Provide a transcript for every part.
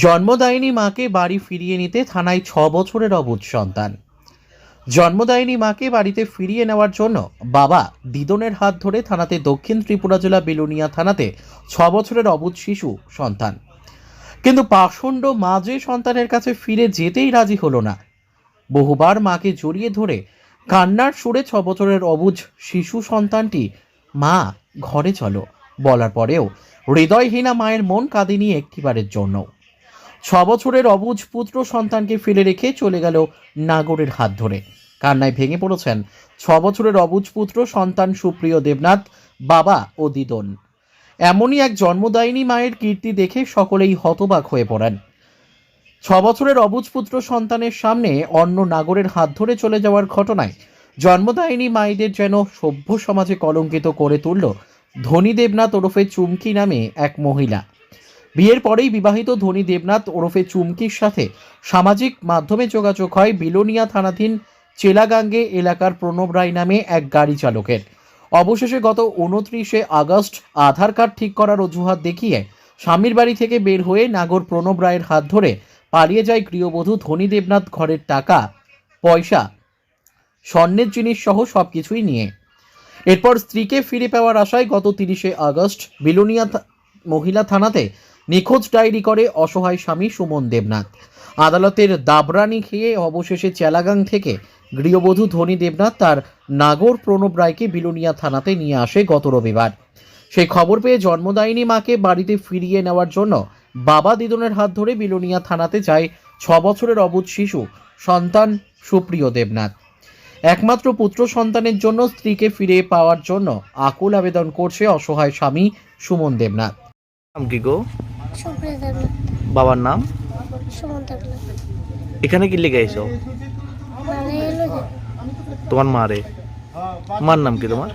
জন্মদায়িনী মাকে বাড়ি ফিরিয়ে নিতে থানায় ছ বছরের অবুধ সন্তান। জন্মদায়িনী মাকে বাড়িতে ফিরিয়ে নেওয়ার জন্য বাবা দিদনের হাত ধরে থানাতে দক্ষিণ ত্রিপুরা জেলা বেলুনিয়া থানাতে ছ বছরের অবুধ শিশু সন্তান। কিন্তু পাষণ্ড মা যে সন্তানের কাছে ফিরে যেতেই রাজি হলো না। বহুবার মাকে জড়িয়ে ধরে কান্নার সুরে ছ বছরের অবুঝ শিশু সন্তানটি, মা, ঘরে চলো। বলার পরেও হৃদয়হীনা মায়ের মন কাঁদেনি একটিবারের জন্য বছরের অবুঝ পুত্র সন্তানকে ফেলে রেখে চলে গেল নাগরের হাত ধরে। কান্নায় ভেঙে পড়েছেন ছ বছরের অবুঝ পুত্র সন্তান সুপ্রিয় দেবনাথ, বাবা ও দিদন। এমনই এক জন্মদায়িনী মায়ের কীর্তি দেখে সকলেই হতবাক হয়ে পড়েন। ছ বছরের অবুঝ পুত্র সন্তানের সামনে অন্য নাগরের হাত ধরে চলে যাওয়ার ঘটনায় জন্মদায়িনী মায়েদের যেন সভ্য সমাজে কলঙ্কিত করে তুলল ধনী দেবনাথ ওরফে চুমকি নামে এক মহিলা। বিয়ের পরেই বিবাহিত ধনী দেবনাথ ওরফে চুমকির সাথে সামাজিক মাধ্যমে যোগাযোগ হয় বিলোনিয়া থানাধীন চেলাগাঙ্গে এলাকার প্রণব রায় নামে এক গাড়ি চালকের। অবশেষে গত উনত্রিশে আগস্ট আধার কার্ড ঠিক করার অজুহাত দেখিয়ে স্বামীর বাড়ি থেকে বের হয়ে নাগর প্রণব রায়ের হাত ধরে পালিয়ে যায় গৃহবধূ ধনী দেবনাথ ঘরের টাকা, পয়সা, স্বর্ণের জিনিস সহ সব কিছুই নিয়ে। এরপর স্ত্রীকে ফিরে পাওয়ার আশায় গত তিরিশে আগস্ট বিলোনিয়া মহিলা থানাতে নিখোঁজ ডায়েরি করে অসহায় স্বামী সুমন দেবনাথ। আদালতের দাবরানি খেয়ে অবশেষে চেলাগাং থেকে গৃহবধূ ধনী দেবনাথ তার নাগর প্রণব রায়কে বিলোনিয়া থানাতে নিয়ে আসে গত রবিবার। সেই খবর পেয়ে জন্মদায়িনী মাকে বাড়িতে ফিরিয়ে নেওয়ার জন্য বাবা দিদনের হাত ধরে বিলোনিয়া থানাতে যায় ছ বছরের অবুধ শিশু, সন্তান সুপ্রিয় দেবনাথ। একমাত্র পুত্র সন্তানের জন্য স্ত্রীকে ফিরে পাওয়ার জন্য আকুল আবেদন করছে অসহায় স্বামী সুমন দেবনাথ। বাবার নাম? এখানে কি লেগে মানে যে। তোমার মা রে। মার নাম কি তোমার?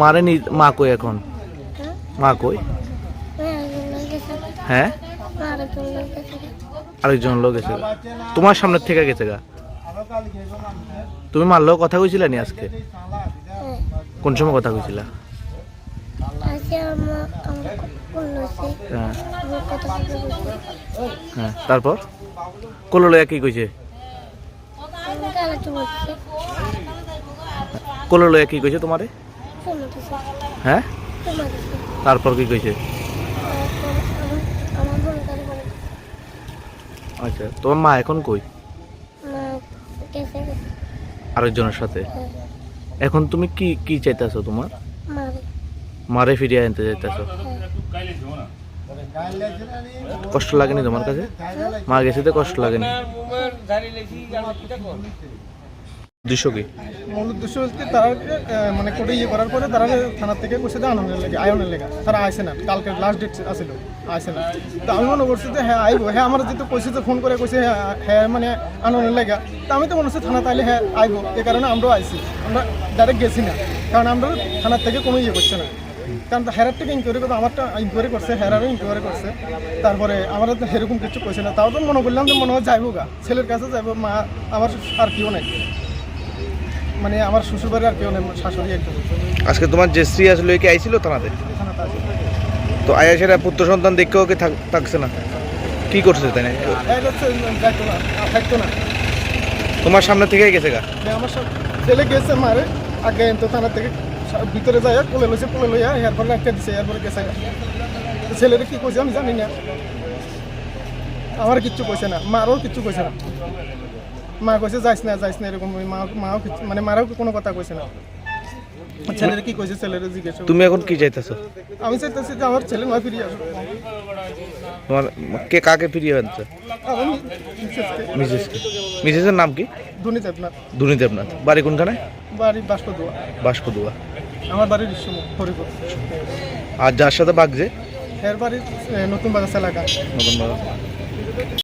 মারে নি মা কই এখন? হ্যাঁ? মা কই? হ্যাঁ হ্যাঁ? আরেকজন লোক গেছে। তোমার সামনের থেকে গেছে গা। তুমি মারলেও কথা কইছিলে নি আজকে? হ্যাঁ। কোন সময় কথা কইছিলা আজকে আমার আমার কোন হয়েছে হ্যাঁ হ্যাঁ তারপর? কোলো লয়া কি কইছে? কালে লয়া কি কইছে তোমারে? হ্যাঁ? তারপর কি কইছে? আচ্ছা তোমার মা এখন কই? আরেকজনের সাথে? হ্যাঁ। এখন তুমি কি কি চাইতেছো তোমার? মারে মারে ফিরিয়ে আনতে চাইতেছো হ্যাঁ কষ্ট লাগেনি তোমার কাছে? মা গেছে তো কষ্ট লাগেনি। কি? মূল উদ্দেশ্য মানে ইয়ে করার পরে তারা থেকে তারা না, কালকে লাস্ট ডেট না। আমি মনে যে হ্যাঁ হ্যাঁ আমার যেহেতু যে ফোন করে হ্যাঁ হ্যাঁ মানে আমি তো মনে হচ্ছে হ্যাঁ কারণে আমরাও আমরা ডাইরেক্ট গেছি না। কারণ আমরা থানার থেকে কোনো ইয়ে করছে না। কারণ হেরার থেকে ইনকোয়ারি করতে আমারটা ইনকোয়ারি করছে হেরারও ইনকোয়ারি করছে। তারপরে আমার তো সেরকম কিছু কইছে না। তাও তো মনে করলাম যে মনে হয় যাইবো গা। ছেলের কাছে যাইবো মা আমার আর কেউ নাই। মানে আমার শ্বশুর বাড়ি আর কেউ নেই শাশুড়ি একজন। আজকে তোমার যে স্ত্রী আসলে কি আইছিল থানাতে? তো আয়া সেটা পুত্র সন্তান দেখে কি থাক- থাকছে না? কি করছে তাই না? থাকতো না। তোমার সামনে থেকে গেছে গা? আমার সব ছেলে গেছে মারে আগে তো থানা থেকে ভিতরে যায় কোলে লইছে কোলে লইয়া এরপরে একটা দিছে এরপরে গেছে ছেলেরা কি কইছে আমি জানি না। আমার কিচ্ছু কইছে না মারও কিচ্ছু কইছে না। মা কইছে যাইস না যাইস না এরকম মা মাও মানে মারাও কোনো কথা কইছে না। ছেলেরা কি কইছে ছেলেরা জিজ্ঞেস তুমি এখন কি চাইতেছো আমি চাইতেছি যে আমার ছেলে মা ফিরিয়ে আসুক তোমার কে কাকে ফিরিয়ে আনছে মিসেসকে মিসেসের নাম কি? ধনী দেবনাথ দুনি দেবনাথ বাড়ি কোনখানে? বাড়ি বাষ্পদুয়া বাসপদুয়া আমার বাড়ির হরিপুর আর যার সাথে বাগজে হের বাড়ির নতুন বাজার এলাকা নতুন বাজার।